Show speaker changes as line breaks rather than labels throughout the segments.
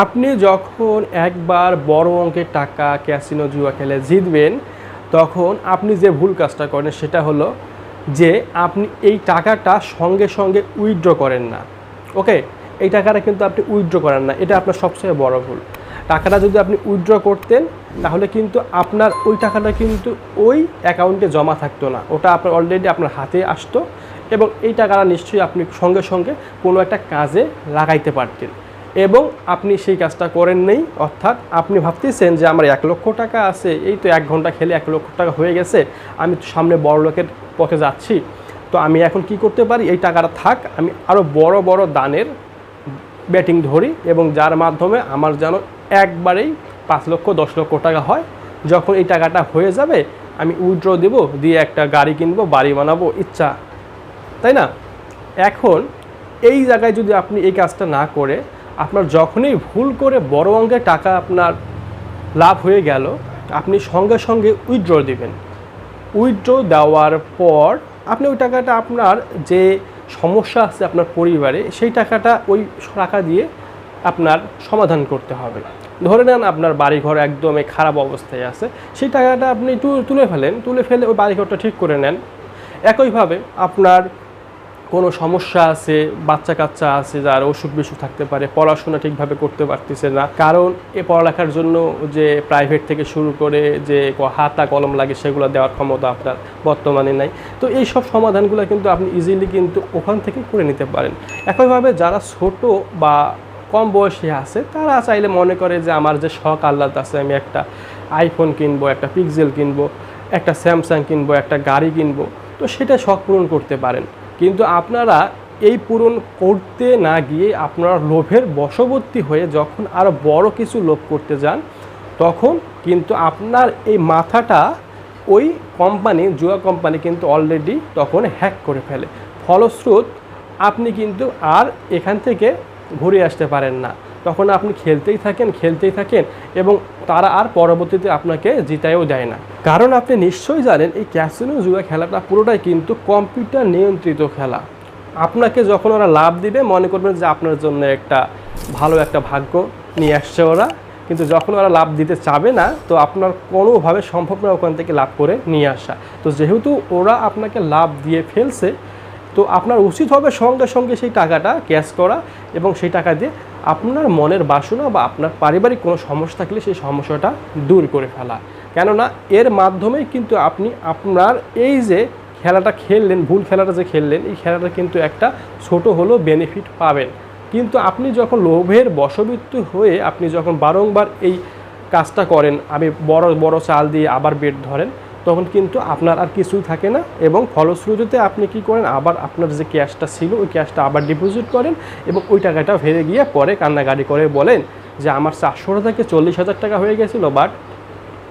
আপনি যখন একবার বড় অঙ্কের টাকা ক্যাসিনো জুয়া খেলে জিতবেন, তখন আপনি যে ভুল কাজটা করেন সেটা হলো যে আপনি এই টাকাটা সঙ্গে সঙ্গে উইথড্র করেন না। ওকে এই টাকাটা কিন্তু আপনি উইথড্র করেন না। এটা আপনার সবচেয়ে বড় ভুল। টাকাটা যদি আপনি উইথড্র করতেন, তাহলে কিন্তু আপনার ওই টাকাটা কিন্তু ওই অ্যাকাউন্টে জমা থাকতো না। ওটা আপনার অলরেডি আপনার হাতে আসতো এবং এই টাকাটা নিশ্চয়ই আপনি সঙ্গে সঙ্গে কোনো একটা কাজে লাগাইতে পারতেন। এবং আপনি সেই কাজটা করেন নেই, অর্থাৎ আপনি ভাবতেছেন যে আমার এক লক্ষ টাকা আছে, এই তো এক ঘণ্টা খেলে এক লক্ষ টাকা হয়ে গেছে, আমি তো সামনে বড় লোকের পথে যাচ্ছি। তো আমি এখন কি করতে পারি? এই টাকাটা থাক, আমি আরও বড় বড় দানের ব্যাটিং ধরি এবং যার মাধ্যমে আমার যেন একবারেই পাঁচ লক্ষ, দশ লক্ষ টাকা হয়। যখন এই টাকাটা হয়ে যাবে, আমি উইড্র দেবো, দিয়ে একটা গাড়ি কিনবো, বাড়ি বানাবো, ইচ্ছা। তাই না? এখন এই জায়গায় যদি আপনি এই কাজটা না করে আপনার যখনই ভুল করে বড় অঙ্কের টাকা আপনার লাভ হয়ে গেল, আপনি সঙ্গে সঙ্গে উইথড্র দিবেন। উইথড্র দেওয়ার পর আপনি ওই টাকাটা আপনার যে সমস্যা আছে আপনার পরিবারে, সেই টাকাটা ওই টাকা দিয়ে আপনার সমাধান করতে হবে। ধরে নেন আপনার বাড়িঘর একদমই খারাপ অবস্থায় আছে, সেই টাকাটা আপনি তুলে ফেলেন, তুলে ফেলে ওই বাড়িঘরটা ঠিক করে নেন। একইভাবে আপনার কোনো সমস্যা আছে বাচ্চা কাচ্চা আছে যার অসুখ বিসুখ থাকতে পারে, পড়াশোনা ঠিকভাবে করতে পারতেছে না। কারণ এ পড়ালেখার জন্য যে প্রাইভেট থেকে শুরু করে যে হাতা কলম লাগে সেগুলো দেওয়ার ক্ষমতা আপনার বর্তমানে নাই। তো এই সব সমাধানগুলো কিন্তু আপনি ইজিলি কিন্তু ওখান থেকে করে নিতে পারেন। একইভাবে যারা ছোট বা কম বয়সী আছে, তারা চাইলে মনে করে যে আমার যে শখ আহ্লাদ আছে, আমি একটা আইফোন কিনবো, একটা পিক্সেল কিনবো, একটা স্যামসাং কিনবো, একটা গাড়ি কিনবো, তো সেটা শখ পূরণ করতে পারেন। কিন্তু আপনারা এই পূরণ করতে না গিয়ে আপনারা লোভের বশবর্তী হয়ে যখন আরও বড় কিছু লোভ করতে যান, তখন কিন্তু আপনার এই মাথাটা ওই কোম্পানি জুয়া কোম্পানি কিন্তু অলরেডি তখন হ্যাক করে ফেলে। ফলস্রোত আপনি কিন্তু আর এখান থেকে ঘুরে আসতে পারেন না। তখন আপনি খেলতেই থাকেন খেলতেই থাকেন এবং তারা আর পরবর্তীতে আপনাকে জিতায়ও দেয় না। কারণ আপনি নিশ্চয়ই জানেন, এই ক্যাসিনো জুয়া খেলাটা পুরোটাই কিন্তু কম্পিউটার নিয়ন্ত্রিত খেলা। আপনাকে যখন ওরা লাভ দিবে, মনে করবেন যে আপনার জন্য একটা ভালো একটা ভাগ্য নিয়ে আসছে ওরা। কিন্তু যখন ওরা লাভ দিতে চাবে না, তো আপনার কোনোভাবে সম্ভব না ওখান থেকে লাভ করে নিয়ে আসা। তো যেহেতু ওরা আপনাকে লাভ দিয়ে ফেলছে, তো আপনার উচিত হবে সঙ্গে সঙ্গে সেই টাকাটা ক্যাশ করা এবং সেই টাকা দিয়ে আপনার মনের বাসনা বা আপনার পারিবারিক কোনো সমস্যা থাকলে সেই সমস্যাটা দূর করে ফেলা। কেননা এর মাধ্যমেই কিন্তু আপনি আপনার এই যে খেলাটা খেললেন, ভুল খেলাটা যে খেললেন, এই খেলাটা কিন্তু একটা ছোট হলেও বেনিফিট পাবেন। কিন্তু আপনি যখন লোভের বশবৃত্ত হয়ে আপনি যখন বারংবার এই কাজটা করেন, আমি বড় বড় চাল দিয়ে আবার বেড ধরেন, তখন কিন্তু আপনার আর কিছুই থাকে না এবং ফলশ্রুতিতে আপনি কি করেন, আবার আপনার যে ক্যাশটা ছিল, ওই ক্যাশটা আবার ডিপোজিট করেন এবং ওই টাকাটা ফেরে গিয়ে পরে কান্নাকাটি করে বলেন যে, আমার চারশো থেকে চল্লিশ হাজার টাকা হয়ে গেছিল বাট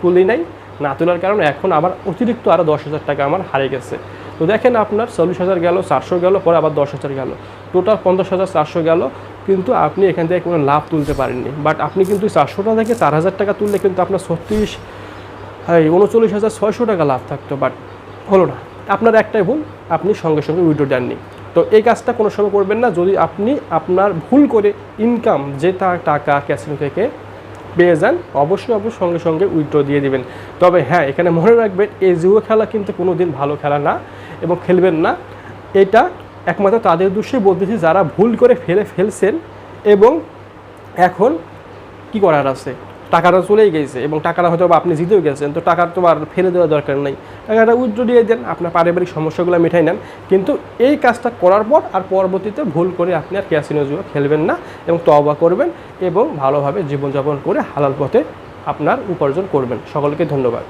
তুলি নাই, না তোলার কারণে এখন আবার অতিরিক্ত আরও দশ হাজার টাকা আমার হারিয়ে গেছে। তো দেখেন আপনার চল্লিশ হাজার গেল, চারশো গেল, পরে আবার দশ হাজার গেল। টোটাল পঞ্চাশ হাজার, চারশো গেল, কিন্তু আপনি এখান থেকে কোনো লাভ তুলতে পারেননি। বাট আপনি কিন্তু চারশোটা থেকে চার হাজার টাকা তুললে কিন্তু আপনার ছত্রিশ, এই উনচল্লিশ হাজার ছয়শো টাকা লাভ থাকতো বাট হলো না। আপনার একটাই ভুল, আপনি সঙ্গে সঙ্গে উইড্রো দেননি। তো এই কাজটা কোনো সময় করবেন না, যদি আপনি আপনার ভুল করে ইনকাম যে টাকা ক্যাসিনো থেকে পেয়ে যান, অবশ্যই অবশ্যই সঙ্গে সঙ্গে উইথড্র দিয়ে দিবেন। তবে হ্যাঁ এখানে মনে রাখবেন, এই জুয়ো খেলা কিন্তু কোনো দিন ভালো খেলা না এবং খেলবেন না। এটা একমাত্র তাদের দোষে বলতেছি, যারা ভুল করে ফেলে ফেলছেন এবং এখন কি করার আছে? টাকাটা চলেই গেছে এবং টাকাটা হয়তো আপনি জিতেও গেছেন, তো টাকা তো আর ফেলে দেওয়ার দরকার নেই। টাকাটা উইথড্র দিয়ে দেন, আপনার পারিবারিক সমস্যাগুলো মিঠাই নেন। কিন্তু এই কাজটা করার পর আর পরবর্তীতে ভুল করে আপনি আর ক্যাসিনো জুয়া খেলবেন না এবং তবা করবেন এবং ভালোভাবে জীবনযাপন করে হালাল পথে আপনার উপার্জন করবেন। সকলকে ধন্যবাদ।